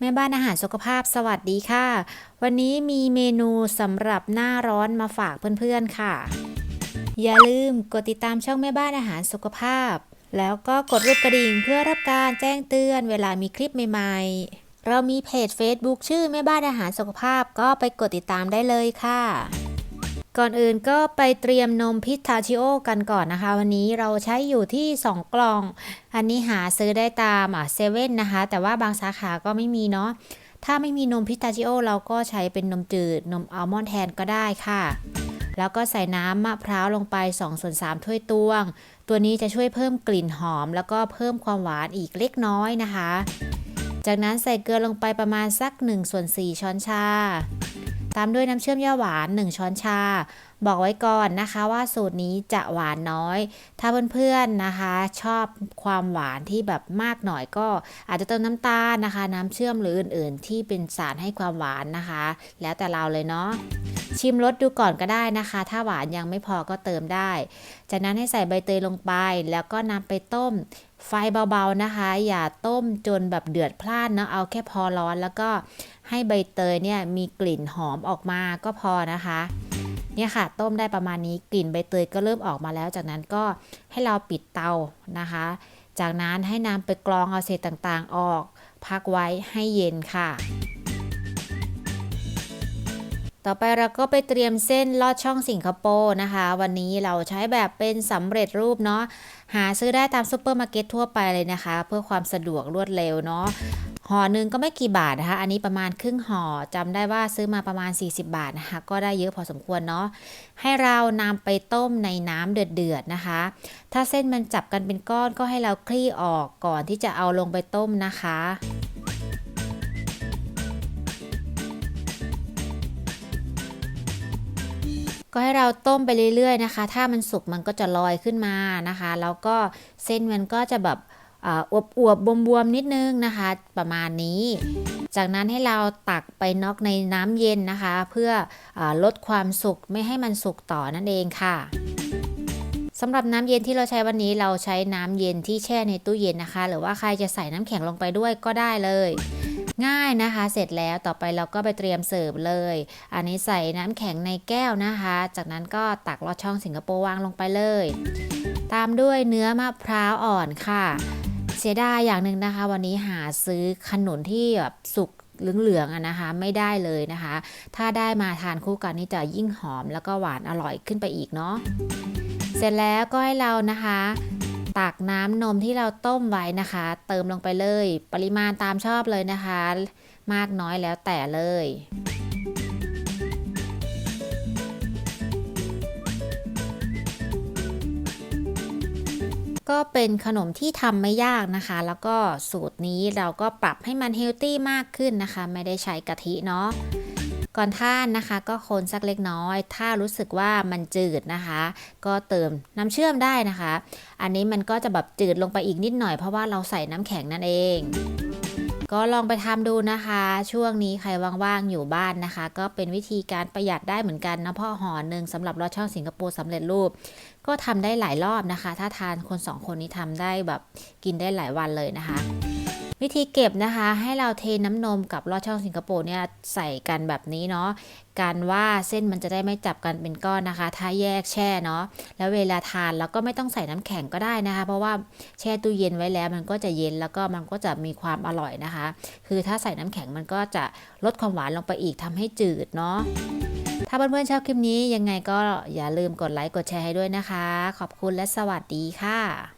แม่บ้านอาหารสุขภาพสวัสดีค่ะ วันนี้มีเมนูสำหรับหน้าร้อนมาฝากเพื่อนๆค่ะ อย่าลืมกดติดตามช่องแม่บ้านอาหารสุขภาพ แล้วก็กดรูปกระดิ่งเพื่อรับการแจ้งเตือนเวลามีคลิปใหม่ๆ เรามีเพจ Facebook ชื่อแม่บ้านอาหารสุขภาพก็ไปกดติดตามได้เลยค่ะ ก่อนอื่นก็ไปเตรียมนมพิทาชิโอกันก่อนนะคะ วันนี้เราใช้อยู่ที่ 2 กล่อง อันนี้หาซื้อได้ตามเซเว่นนะคะ แต่ว่าบางสาขาก็ไม่มีเนาะถ้าไม่มีนมพิทาชิโอ เราก็ใช้เป็นนมจืดนมอัลมอนด์แทนก็ได้ค่ะ แล้วก็ใส่น้ำมะพร้าวลงไป2ส่วน3ถ้วยตวง ตัวนี้จะช่วยเพิ่มกลิ่นหอม แล้วก็เพิ่มความหวานอีกเล็กน้อยนะคะ จากนั้นใส่เกลือลงไปประมาณสัก1ส่วน4ช้อนชา ตามด้วยน้ำเชื่อมย่าหวาน 1 ช้อนชา บอกไว้ก่อนนะคะว่าสูตรนี้จะหวานน้อย ถ้าเพื่อนๆนะคะ ชอบความหวานที่แบบมากหน่อยก็อาจจะเติมน้ำตาลนะคะ น้ำเชื่อมหรืออื่นๆ ที่เป็นสารให้ความหวานนะคะ แล้วแต่เราเลยเนาะ ชิมรสดูก่อนก็ได้นะคะ ถ้าหวานยังไม่พอก็เติมได้ จากนั้นให้ใส่ใบเตยลงไป แล้วก็นำไปต้มไฟเบาๆนะคะ อย่าต้มจนแบบเดือดพล่านนะเอาแค่พอร้อนแล้วก็ให้ใบเตยเนี่ยมีกลิ่นหอมออกมาก็พอนะคะเนี่ยค่ะ ต้มได้ประมาณนี้กลิ่นใบเตยก็เริ่มออกมาแล้ว จากนั้นก็ให้เราปิดเตานะคะ จากนั้นให้นำไปกรองเอาเศษต่างๆออก พักไว้ให้เย็นค่ะ ต่อไปเราก็ไปเตรียมเส้นลอดช่องสิงคโปร์นะคะ วันนี้เราใช้แบบเป็นสำเร็จรูปเนาะหาซื้อได้ตามซูเปอร์มาร์เก็ตทั่วไปเลยนะคะ เพื่อความสะดวกรวดเร็วเนาะห่อหนึ่งก็ไม่กี่บาทนะคะ อันนี้ประมาณครึ่งห่อจำได้ว่าซื้อมาประมาณ 40 บาทนะคะ ก็ได้เยอะพอสมควรเนาะ ให้เรานำไปต้มในน้ำเดือดๆนะคะ ถ้าเส้นมันจับกันเป็นก้อนก็ให้เราคลี่ออกก่อนที่จะเอาลงไปต้มนะคะ ก็ให้เราต้มไปเรื่อยๆนะคะ ถ้ามันสุกมันก็จะลอยขึ้นมานะคะ แล้วก็เส้นมันก็จะแบบอวบอวบบวมๆนิดนึงนะคะ ประมาณนี้ จากนั้นให้เราตักไปน็อกในน้ำเย็นนะคะ เพื่ออลดความสุกไม่ให้มันสุกต่อนั่นเองค่ะสำหรับน้ำเย็นที่เราใช้วันนี้เราใช้น้ำเย็นที่แช่ในตู้เย็นนะคะ หรือว่าใครจะใส่น้ำแข็งลงไปด้วยก็ได้เลย ง่ายนะคะ เสร็จแล้วต่อไปเราก็ไปเตรียมเสิร์ฟเลย อันนี้ใส่น้ำแข็งในแก้วนะคะ จากนั้นก็ตักลอดช่องสิงคโปร์วางลงไปเลย ตามด้วยเนื้อมะพร้าวอ่อนค่ะ เสียดายอย่างหนึ่งนะคะ วันนี้หาซื้อขนุนที่แบบสุกเหลืองๆอะนะคะไม่ได้เลยนะคะ ถ้าได้มาทานคู่กันนี่จะยิ่งหอมแล้วก็หวานอร่อยขึ้นไปอีกเนาะเสร็จแล้วก็ให้เรานะคะ ตักน้ำนมที่เราต้มไว้นะคะ เติมลงไปเลย ปริมาณตามชอบเลยนะคะ มากน้อยแล้วแต่เลยก็เป็นขนมที่ทำไม่ยากนะคะ แล้วก็สูตรนี้เราก็ปรับให้มันเฮลตี้มากขึ้นนะคะ ไม่ได้ใช้กะทิเนาะ ก่อนท่านนะคะ ก็คนสักเล็กน้อย ถ้ารู้สึกว่ามันจืดนะคะ ก็เติมน้ำเชื่อมได้นะคะ อันนี้มันก็จะแบบจืดลงไปอีกนิดหน่อยเพราะว่าเราใส่น้ำแข็งนั่นเองก็ลองไปทำดูนะคะ ช่วงนี้ใครว่างๆ อยู่บ้านนะคะ ก็เป็นวิธีการประหยัดได้เหมือนกันนะพ่อห่อหนึ่งสำหรับรสช่องสิงคโปร์สำเร็จรูป ก็ทำได้หลายรอบนะคะ ถ้าทานคนสองคนนี้ทำได้แบบกินได้หลายวันเลยนะคะ วิธีเก็บนะคะให้เราเทน้ำนมกับลอดช่องสิงคโปร์เนี่ยใส่กันแบบนี้เนาะการว่าเส้นมันจะได้ไม่จับกันเป็นก้อนนะคะ ถ้าแยกแช่เนาะแล้วเวลาทานเราก็ไม่ต้องใส่น้ำแข็งก็ได้นะคะ เพราะว่าแช่ตู้เย็นไว้แล้วมันก็จะเย็นแล้วก็มันก็จะมีความอร่อยนะคะ คือถ้าใส่น้ำแข็งมันก็จะลดความหวานลงไปอีกทำให้จืดเนาะถ้าเพื่อนๆชอบคลิปนี้ยังไงก็อย่าลืมกดไลค์กดแชร์ให้ด้วยนะคะ ขอบคุณและสวัสดีค่ะ